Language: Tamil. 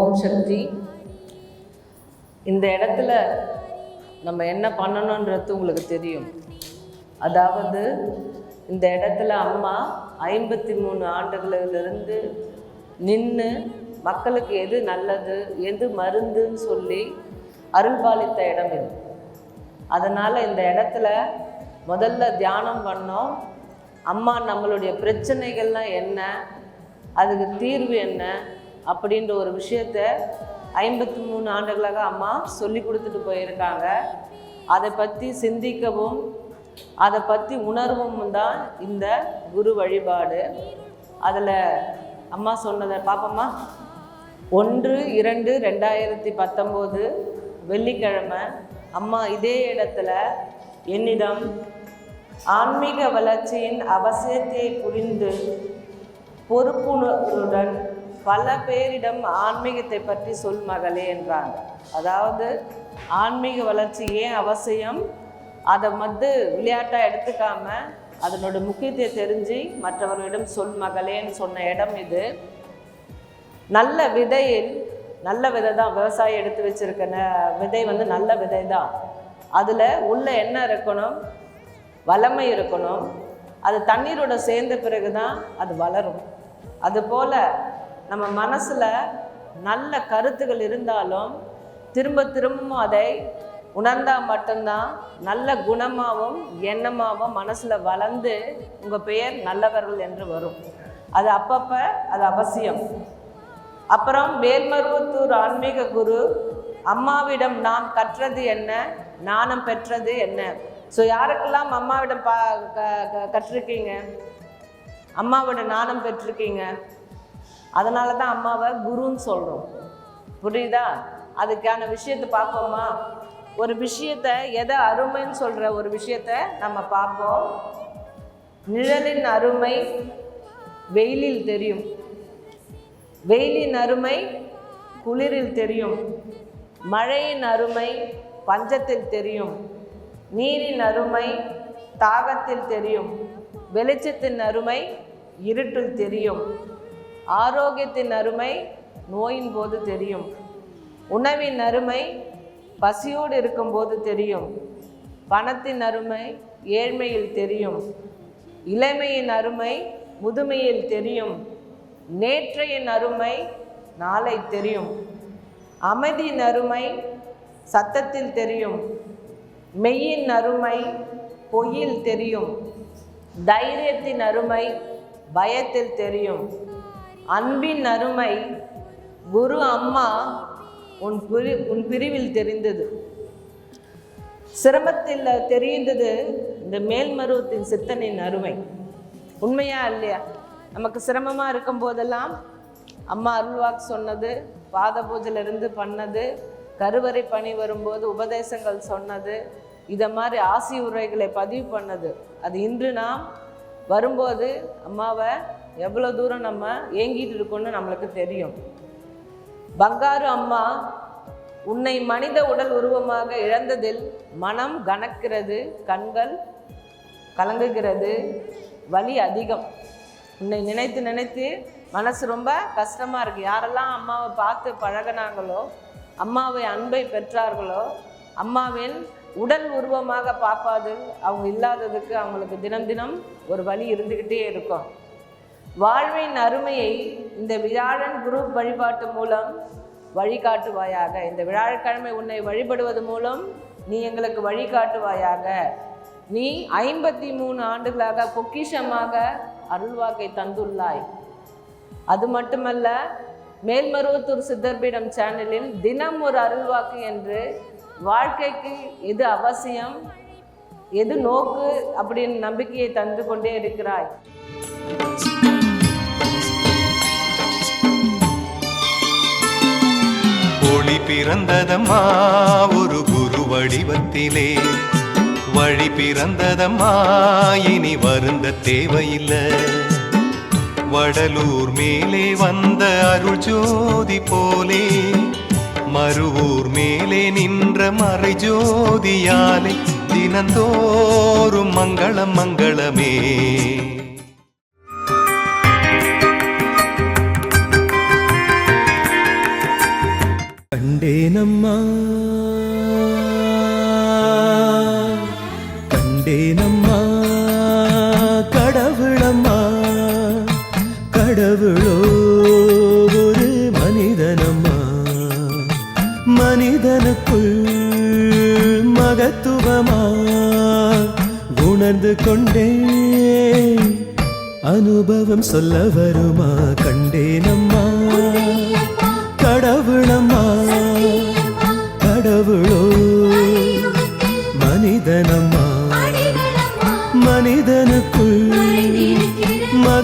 ஓம் சக்தி. இந்த இடத்துல நம்ம என்ன பண்ணணுன்றது உங்களுக்கு தெரியும். அதாவது இந்த இடத்துல அம்மா ஐம்பத்தி மூணு ஆண்டுகளிலிருந்து நின்று மக்களுக்கு எது நல்லது எது மருந்துன்னு சொல்லி அருள்பாலித்த இடம் இது. அதனால் இந்த இடத்துல முதல்ல தியானம் பண்ணோம். அம்மா நம்மளுடைய பிரச்சனைகள்லாம் என்ன அதுக்கு தீர்வு என்ன அப்படின்ற ஒரு விஷயத்த ஐம்பத்தி மூணு ஆண்டுகளாக அம்மா சொல்லி கொடுத்துட்டு போயிருக்காங்க. அதை பற்றி சிந்திக்கவும் அதை பற்றி உணர்வும் தான் இந்த குரு வழிபாடு. அதில் அம்மா சொன்னதை பாப்பம்மா. ஒன்று இரண்டு ரெண்டாயிரத்தி பத்தொம்போது வெள்ளிக்கிழமை அம்மா இதே இடத்துல என்னிடம் ஆன்மீக வளர்ச்சியின் அவசியத்தை புரிந்து பொறுப்புணர்வுடன் பல பேரிடம் ஆன்மீகத்தை பற்றி சொல் மகளே என்றாங்க. அதாவது ஆன்மீக வளர்ச்சி ஏன் அவசியம்? அதை வந்து விளையாட்டாக எடுத்துக்காம அதனோட முக்கியத்தை தெரிஞ்சு மற்றவர்களிடம் சொல் மகளேன்னு சொன்ன இடம் இது. நல்ல விதையில் நல்ல விதை தான் விவசாயம் எடுத்து வச்சிருக்க விதை வந்து நல்ல விதை தான். அதில் உள்ள என்ன இருக்கணும் வளமை இருக்கணும் அது தண்ணீரோட சேர்ந்த பிறகு தான் அது வளரும். அதுபோல் நம்ம மனசில் நல்ல கருத்துகள் இருந்தாலும் திரும்ப திரும்பவும் அதை உணர்ந்தால் மட்டும்தான் நல்ல குணமாகவும் எண்ணமாகவும் மனசில் வளர்ந்து உங்கள் பெயர் நல்லவர்கள் என்று வரும். அது அப்பப்போ அது அவசியம். அப்புறம் மேல்மருவத்தூர் ஆன்மீக குரு அம்மாவிடம் நாம் கற்றது என்ன? நாணம் பெற்றது என்ன? ஸோ யாருக்கெல்லாம் அம்மாவிடம் பா க- க- கற்றிருக்கீங்க? அம்மாவோட நாணம் பெற்றிருக்கீங்க? அதனால தான் அம்மாவை குருன்னு சொல்கிறோம் புரியுதா? அதுக்கான விஷயத்தை பார்ப்போமா? ஒரு விஷயத்தை எதை அருமைன்னு சொல்கிற ஒரு விஷயத்த நம்ம பார்ப்போம். நிழலின் அருமை வெயிலில் தெரியும். வெயிலின் அருமை குளிரில் தெரியும். மழையின் அருமை பஞ்சத்தில் தெரியும். நீரின் அருமை தாகத்தில் தெரியும். வெளிச்சத்தின் அருமை இருட்டில் தெரியும். ஆரோக்கியத்தின் அருமை நோயின் போது தெரியும். உணவின் அருமை பசியோடு இருக்கும்போது தெரியும். பணத்தின் அருமை ஏழ்மையில் தெரியும். இளமையின் அருமை முதுமையில் தெரியும். நேற்றையின் அருமை நாளை தெரியும். அமைதியின் அருமை சத்தத்தில் தெரியும். மெய்யின் அருமை பொய்யில் தெரியும். தைரியத்தின் அருமை பயத்தில் தெரியும். அன்பின் அருமை குரு அம்மா உன் பிரி உன் பிரிவில் தெரிந்தது. சிரமத்தில் தெரிந்தது இந்த மேல்மருவத்தின் சித்தனின் அருமை. உண்மையா இல்லையா? நமக்கு சிரமமாக இருக்கும் போதெல்லாம் அம்மா அருள்வாக்கு சொன்னது பாத பூஜையிலிருந்து பண்ணது கருவறை பணி வரும்போது உபதேசங்கள் சொன்னது இதை மாதிரி ஆசி உரைகளை பதிவு பண்ணது. அது இன்று நாம் வரும்போது அம்மாவை எவ்வளோ தூரம் நம்ம ஏங்கிட்டு இருக்கோம்னு நம்மளுக்கு தெரியும். பங்காரு அம்மா உன்னை மனித உடல் உருவமாக இழந்ததில் மனம் கணக்கிறது கண்கள் கலங்குகிறது வலி அதிகம். உன்னை நினைத்து நினைத்து மனசு ரொம்ப கஷ்டமாக இருக்குது யாரெல்லாம் அம்மாவை பார்த்து பழகுனாங்களோ அம்மாவை அன்பை பெற்றார்களோ அம்மாவின் உடல் உருவமாக பார்ப்பாது அவங்க இல்லாததுக்கு அவங்களுக்கு தினம் தினம் ஒரு வலி இருந்துக்கிட்டே இருக்கும். வாழ்வின் அருமையை இந்த விழாழன் குரூப் வழிபாட்டு மூலம் வழிகாட்டுவாயாக. இந்த வியாழக்கிழமை உன்னை வழிபடுவது மூலம் நீ எங்களுக்கு வழிகாட்டுவாயாக. நீ ஐம்பத்தி மூணு ஆண்டுகளாக பொக்கிஷமாக அருள்வாக்கை தந்துள்ளாய். அது மட்டுமல்ல மேல்மருவத்தூர் சித்தர்பீடம் சேனலில் தினம் ஒரு அருள்வாக்கு என்று வாழ்க்கைக்கு எது அவசியம் எது நோக்கு அப்படின்னு நம்பிக்கையை தந்து கொண்டே இருக்கிறாய். ஒளி பிறந்ததம்மா ஒரு குரு வடிவத்திலே. வழி பிறந்ததம்மா இனி வருந்த தேவையில்லை. வடலூர் மேலே வந்த அருள் ஜோதி போலே. மறுவூர் மேலே நின்ற மறை ஜோதியாலே. தினந்தோறும் மங்களம் மங்களமே. கண்டேனம்மா. கண்டேனம்மா. கடவுளம்மா. கடவுளோ ஒரு மனிதனம்மா. மனிதனுக்குள் மகத்துவமா. உணர்ந்து கொண்டேன். அனுபவம் சொல்ல வருமா? கண்டேனம்மா.